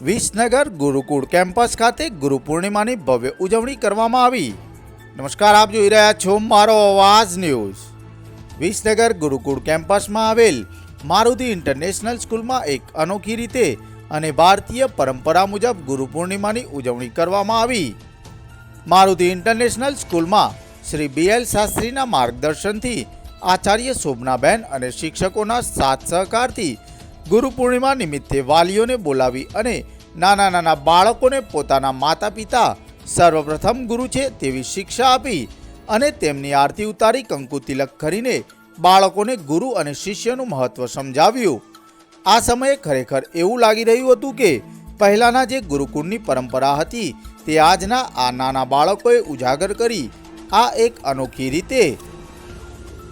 વિસનગર ગુરુકુળ campus ખાતે ગુરુ પૂર્ણિમાની ભવ્ય ઉજવણી કરવામાં આવી. નમસ્કાર, આપ જોઈ રહ્યા છો મારો અવાજ ન્યૂઝ. વિસનગર ગુરુકુળ કેમ્પસમાં આવેલ મારુતિ ઇન્ટરનેશનલ સ્કૂલમાં એક અનોખી રીતે અને ભારતીય પરંપરા મુજબ ગુરુ પૂર્ણિમાની ઉજવણી કરવામાં આવી. મારુતિ ઇન્ટરનેશનલ સ્કૂલમાં શ્રી બીએલ શાસ્ત્રીના માર્ગદર્શનથી આચાર્ય શોભનાબેન અને શિક્ષકોના સાથ સહકારથી ગુરુ પૂર્ણિમા નિમિત્તે વાલીઓને બોલાવી અને નાના નાના બાળકોને પોતાના માતા પિતા સર્વપ્રથમ ગુરુ છે તેવી શિક્ષા આપી અને તેમની આરતી ઉતારી કંકુ તિલક કરીને બાળકોને ગુરુ અને શિષ્યનું મહત્વ સમજાવ્યું. આ સમયે ખરેખર એવું લાગી રહ્યું હતું કે પહેલાંના જે ગુરુકુળની પરંપરા હતી તે આજના આ નાના બાળકોએ ઉજાગર કરી આ એક અનોખી રીતે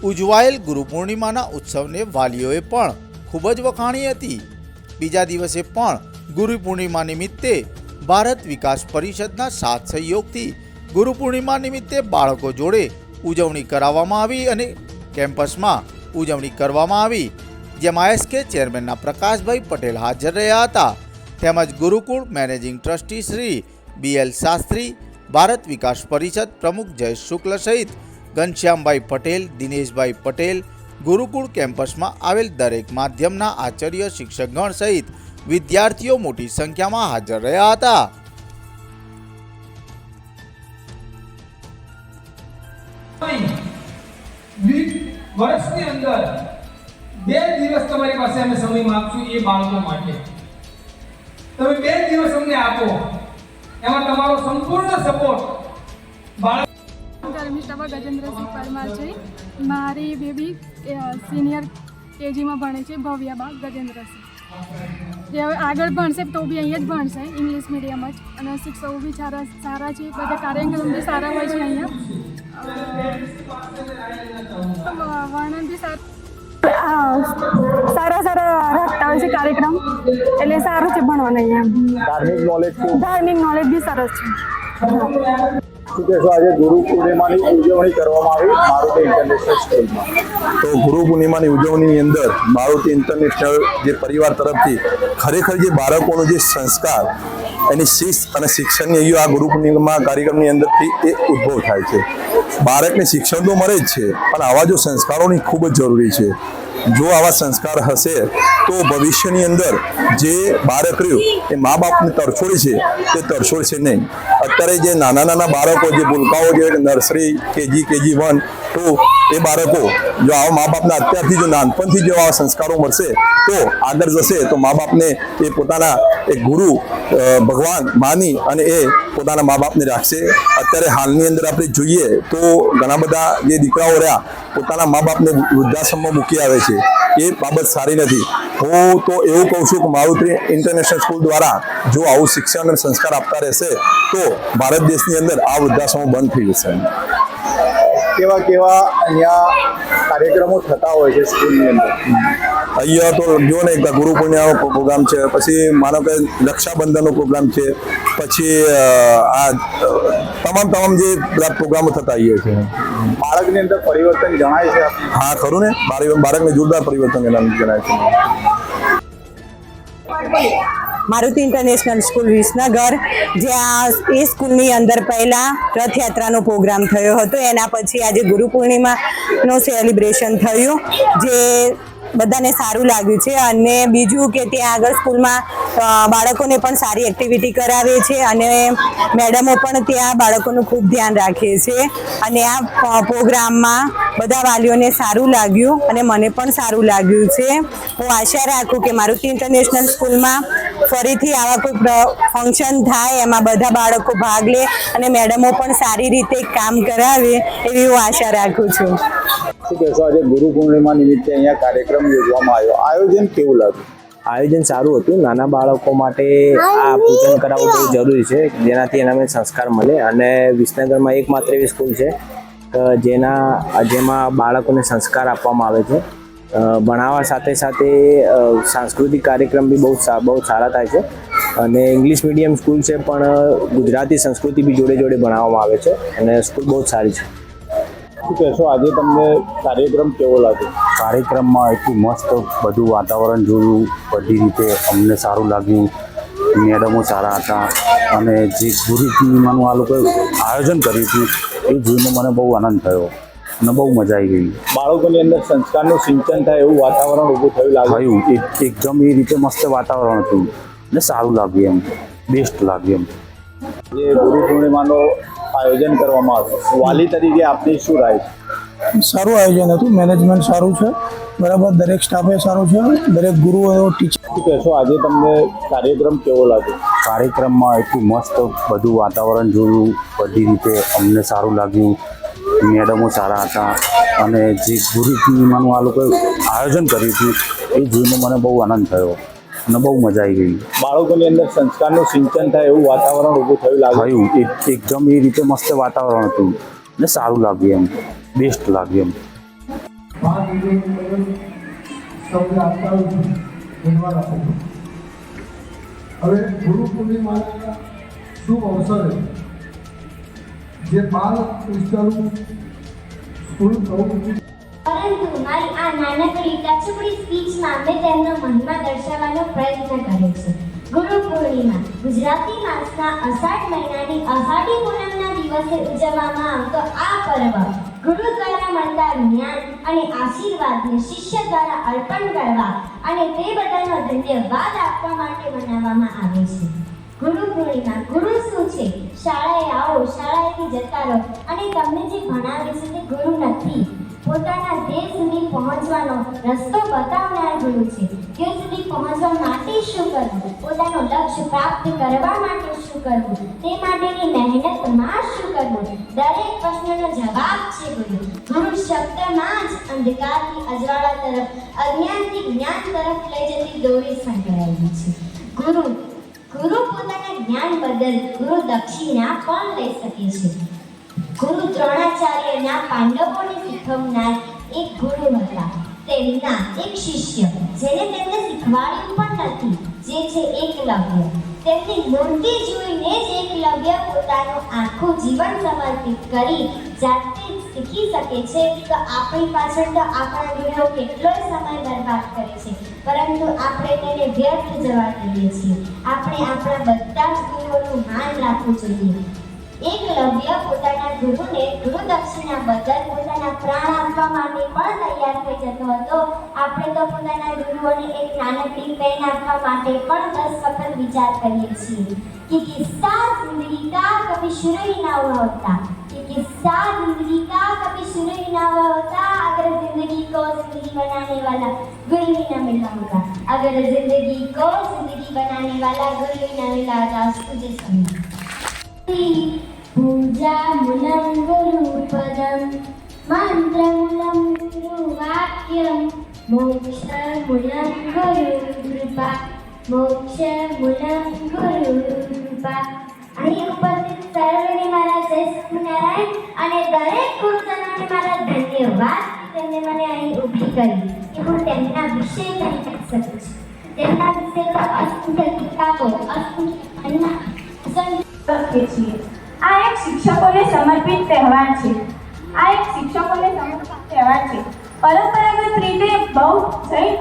ઉજવાયેલ ગુરુ પૂર્ણિમાના ઉત્સવને વાલીઓએ પણ ખૂબ જ વખાણી હતી. બીજા દિવસે પણ ગુરુ પૂર્ણિમા નિમિત્તે ભારત વિકાસ પરિષદના સાથ સહયોગથી ગુરુ પૂર્ણિમા નિમિત્તે બાળકો જોડે ઉજવણી કરાવવામાં આવી અને કેમ્પસમાં ઉજવણી કરવામાં આવી. જેમાં એસકે ચેરમેનના પ્રકાશભાઈ પટેલ હાજર રહ્યા હતા. તેમજ Gurukul managing trustee Shri BL Shastri, Bharat Vikas Parishad પ્રમુખ જયેશ શુક્લ સહિત ઘનશ્યામભાઈ પટેલ, દિનેશભાઈ પટેલ ગુરુકુળ કેમ્પસમાં આવેલ દરેક માધ્યમના આચાર્ય શિક્ષકગણ સહિત વિદ્યાર્થીઓ મોટી સંખ્યામાં હાજર રહ્યા હતા. વર્ષની અંદર બે દિવસ તમારી પાસે અમે સમય માગશું એ બાળકો માટે. તમે બે દિવસ અમને આપો. એમાં તમારો સંપૂર્ણ સપોર્ટ બાળક ધર્મિષ્ઠાબા ગજેન્દ્રસિંહ પરમાર છે. મારી બેબી સિનિયર કેજીમાં ભણે છે ભવ્યાબા ગજેન્દ્રસિંહ. જે હવે આગળ ભણશે તો બી અહીંયા જ ભણશે ઇંગ્લિશ મીડિયમ જ. અને શિક્ષકો બી સારા સારા છે બધા કાર્યક્રમ બી સારા હોય છે અહીંયા. વર્ણન બી સારું સારા સારા રાખતા હોય છે કાર્યક્રમ. એટલે સારું છે ભણવાનું અહીંયા. ધાર્મિક નોલેજ ધાર્મિક નોલેજ બી સરસ છે. આજે ગુરુ પૂર્ણિમાની ઉજવણી કરવામાં આવી મારુતિ ઇન્ટરનેશનલ સ્કૂલમાં. તો ગુરુ પૂર્ણિમાની ઉજવણીની અંદર મારુતિ ઇન્ટરનેશનલ જે પરિવાર તરફથી ખરેખર જે બાળકોનો જે સંસ્કાર, એની શિસ્ત અને શિક્ષણની અહીંયો આ ગુરુ પૂર્ણિમા કાર્યક્રમની અંદરથી એ ઉદ્ભવ થાય છે. બાળકને શિક્ષણ તો મળે જ છે, પણ આવા જો સંસ્કારોની ખૂબ જ જરૂરી છે. જો આવા સંસ્કાર હશે, તો ભવિષ્યની અંદર જે બાળક રહ્યું, એ મા બાપને તરછોડે છે, તે તરછોડશે નહીં. અત્યારે જે નાના નાના બાળકો, જે ભૂલકાઓ, જે નર્સરી, કેજી કેજી વન તો એ બાળકો, જો આવા મા બાપના અત્યારથી જો નાનપણથી જો આવા સંસ્કારો મળશે, તો આગળ જશે, તો મા બાપને એ પોતાના એક ગુરુ ભગવાન માની અને એ પોતાના મા બાપને રાખશે. અત્યારે હાલની અંદર આપણે જોઈએ તો ઘણા બધા જે દીકરાઓ રહ્યા, પોતાના મા બાપને વૃદ્ધાશ્રમમાં મૂકી આવે છે. એ બાબત સારી નથી. હું તો એવું કહું છું કે મારુતિ ઇન્ટરનેશનલ સ્કૂલ દ્વારા જો આવું શિક્ષણ અને સંસ્કાર આપતા રહેશે, તો ભારત દેશની અંદર આ વૃદ્ધાશ્રમો બંધ થઈ જશે. કેવા કેવા અહીંયા કાર્યક્રમો થતા હોય છે સ્કૂલની અંદર? અહીંયા તો જો ને એક ગુરુ પૂર્ણિમાનો પ્રોગ્રામ છે પછી માનો કે રક્ષાબંધનનો પ્રોગ્રામ છે પછી આ તમામ તમામ જે બધા પ્રોગ્રામો થતા હોય છે બાળકની અંદર પરિવર્તન જણાય છે હા ખરું ને. બાળક બાળકને જોરદાર પરિવર્તન એના જણાય છે. મારુતિ ઇન્ટરનેશનલ સ્કૂલ વિસનગર, જ્યાં એ સ્કૂલની અંદર પહેલાં રથયાત્રાનો પ્રોગ્રામ થયો હતો. એના પછી આજે ગુરુ પૂર્ણિમાનું સેલિબ્રેશન થયું, જે બધાને સારું લાગ્યું છે. અને બીજું કે ત્યાં આગળ સ્કૂલમાં બાળકોને પણ સારી એક્ટિવિટી કરાવે છે અને મેડમો પણ ત્યાં બાળકોનું ખૂબ ધ્યાન રાખે છે. અને આ પ્રોગ્રામમાં બધા વાલીઓને સારું લાગ્યું અને મને પણ સારું લાગ્યું છે. હું આશા રાખું કે મારુતિ ઇન્ટરનેશનલ સ્કૂલમાં ફરીથી આવા કોઈ ફંક્શન થાય એમાં બધા બાળકો ભાગ લે અને મેડમો પણ સારી રીતે કામ કરાવે એવી હું આશા રાખું છું. શું કહેશો? આજે ગુરુ પૂર્ણિમા નિમિત્તે અહીંયા કાર્યક્રમ યોજવામાં આવ્યો. આયોજન કેવું લાગ્યું? આયોજન સારું હતું. નાના બાળકો માટે આ પૂજન કરાવવું બહુ જરૂરી છે જેનાથી એનામાં સંસ્કાર મળે. અને વિસનગરમાં એકમાત્ર એવી સ્કૂલ છે જેના જેમાં બાળકોને સંસ્કાર આપવામાં આવે છે. ભણાવવા સાથે સાથે સાંસ્કૃતિક કાર્યક્રમ બી બહુ સા- બહુ સારા થાય છે. અને ઇંગ્લિશ મીડિયમ સ્કૂલ છે પણ ગુજરાતી સંસ્કૃતિ બી જોડે જોડે ભણાવવામાં આવે છે અને સ્કૂલ બહુ સારી છે. શું કહેશો? આજે તમને કાર્યક્રમ કેવો લાગ્યો? કાર્યક્રમમાં એટલું મસ્ત બધું વાતાવરણ જોયું બધી રીતે અમને સારું લાગ્યું. મેડમો સારા હતા અને જે ગુરુ પૂર્ણિમાનું આ લોકોએ આયોજન કર્યું હતું એ જોઈને મને બહુ આનંદ થયો. અને બહુ મજા આવી ગઈ. બાળકોની અંદર સંસ્કારનું સિંચન થાય એવું વાતાવરણ ઊભું થયું લાગ્યું થયું. એકદમ એ રીતે મસ્ત વાતાવરણ હતું. ને સારું લાગ્યું એમ. બેસ્ટ લાગ્યું એમ. જે ગુરુ પૂર્ણિમાનો આયોજન કરવામાં આવ્યું. વાલી તરીકે આપની શું રાય સારું આયોજન હતું. મેનેજમેન્ટ સારું છે. બરાબર દરેક સ્ટાફે સારું છે. દરેક ગુરુઓ ટીચર કહેશો? આજે તમને કાર્યક્રમ કેવો લાગ્યો કાર્યક્રમમાં એટલું મસ્ત બધું વાતાવરણ જોયું. બધી રીતે અમને સારું લાગ્યું. મેડમો સારા હતા અને જે ગુરુપૂર્ણિમાનું આ લોકોએ આયોજન કર્યું હતું એ જોઈને મને બહુ આનંદ થયો અને બહુ મજા આવી ગઈ. બાળકોની અંદર સંસ્કારનું સિંચન થાય એવું વાતાવરણ ઊભું થયું લાગ્યું એકદમ એ રીતે મસ્ત વાતાવરણ હતું ને સારું લાગ્યું એમ બેસ્ટ લાગ્યું એમ. હવે ગુરુ પૂર્ણિમાના શુભ અવસરે જે બાલ પ્રવૃત્તિ પરંતુ મારી આ નાનકડી ટચુકડી સ્પીચમાં મેં તેમનો મહિમા દર્શાવવાનો પ્રયત્ન કર્યો છે. ગુરુ પૂર્ણિમા, ગુજરાતી માસના અષાઢ મહિનાની અષાઢી પૂનમના દિવસે ઉજવવામાં આવતો આ પર્વ ગુરુ દ્વારા મળતા જ્ઞાન અને આશીર્વાદને શિષ્ય દ્વારા અર્પણ કરવા અને તે બધાનો ધન્યવાદ આપવા માટે મનાવવામાં આવે છે. ગુરુ પૂર્ણિમા, ગુરુ શું છે? શાળાએ આવો, શાળાએથી જતા રહો. અને તમને જે ભણાવે છે તે ગુરુ નથી, પોતાના ધ્યેય સુધી પહોંચવાનો રસ્તો બતાવનાર ગુરુ છે. ધ્યેય સુધી પહોંચવા માટે શું કરવું? પોતાનું લક્ષ્ય પ્રાપ્ત કરવા માટે શું કરવું? તે માટેની મહેનતમાં શું કરવું? દરેક પ્રશ્નનો જવાબ છે ગુરુ. ગુરુ શબ્દમાં જ અંધકારથી અજવાળા તરફ, અજ્ઞાનથી જ્ઞાન તરફ લઈ જતી દોરી સંકળાયેલી છે. ગુરુ ગુરુ પોતાના જ્ઞાન બદલ ગુરુ દક્ષિણા પણ લઈ શકે છે. ગુરુ દ્રોણાચાર્યના પાંડવોને શીખવનાર એક ગુરુ હતા. તેમના એક શિષ્ય, જેને તેમને શીખવાડ્યું પણ નથી, જે છે એકલવ્ય. તેમની મૂર્તિ જોઈને જ એકલવ્ય પોતાનું આખું જીવન સમર્પિત કરી જાતે શીખી શકે છે તો આપણી પાછળ તો આપણા ગુરુઓ કેટલો સમય બરબાદ કરે છે. પરંતુ આપણે તેને વ્યર્થ જવા દઈએ છીએ. આપણે આપણા બધા જ ગુરુઓનું માન રાખવું જોઈએ. એકલવ્ય પોતાના ગુરુને ગુરુ દક્ષિણા બદલ પોતાના પ્રાણ આપવા માટે પણ તૈયાર થઈ જતો હતો આપણે તો પોતાના ગુરુઓને એક નાનકડી પેન આપવા માટે પણ દસ વખત વિચાર કરીએ છીએ कि किस्सा जिंदगी का कभी शुरू ही ना हुआ होता कि किस्सा जिंदगी का कभी शुरू ही ना हुआ होता अगर जिंदगी को जिंदगी बनाने वाला गुरु ही ना मिला होगा अगर जिंदगी को जिंदगी बनाने वाला गुरु ही ना मिला होता तुझे समझ पूजामूलं गुरुपदं मन्त्रमूलं गुरुवाक्यं मोक्षमूलं गुरुकृपा મોક્ષમૂલમ ગુરુકૃપા અહીં ઉપસ્થિત સર્વેને મારા જય સ્વામિનારાયણ અને દરેક ગુરુજનોને મારા ધન્યવાદ કે તેમને મને અહીં ઊભી કરી કે હું તેમના વિશે કંઈ કહી શકું છું તેમના વિશે તો અસંખ્ય કિતાબો અસંખ્ય શકીએ છીએ આ એક શિક્ષકોને સમર્પિત તહેવાર છે. આ એક શિક્ષકોને સમર્પિત તહેવાર છે. પરંપરાગત રીતે બહુ જૈન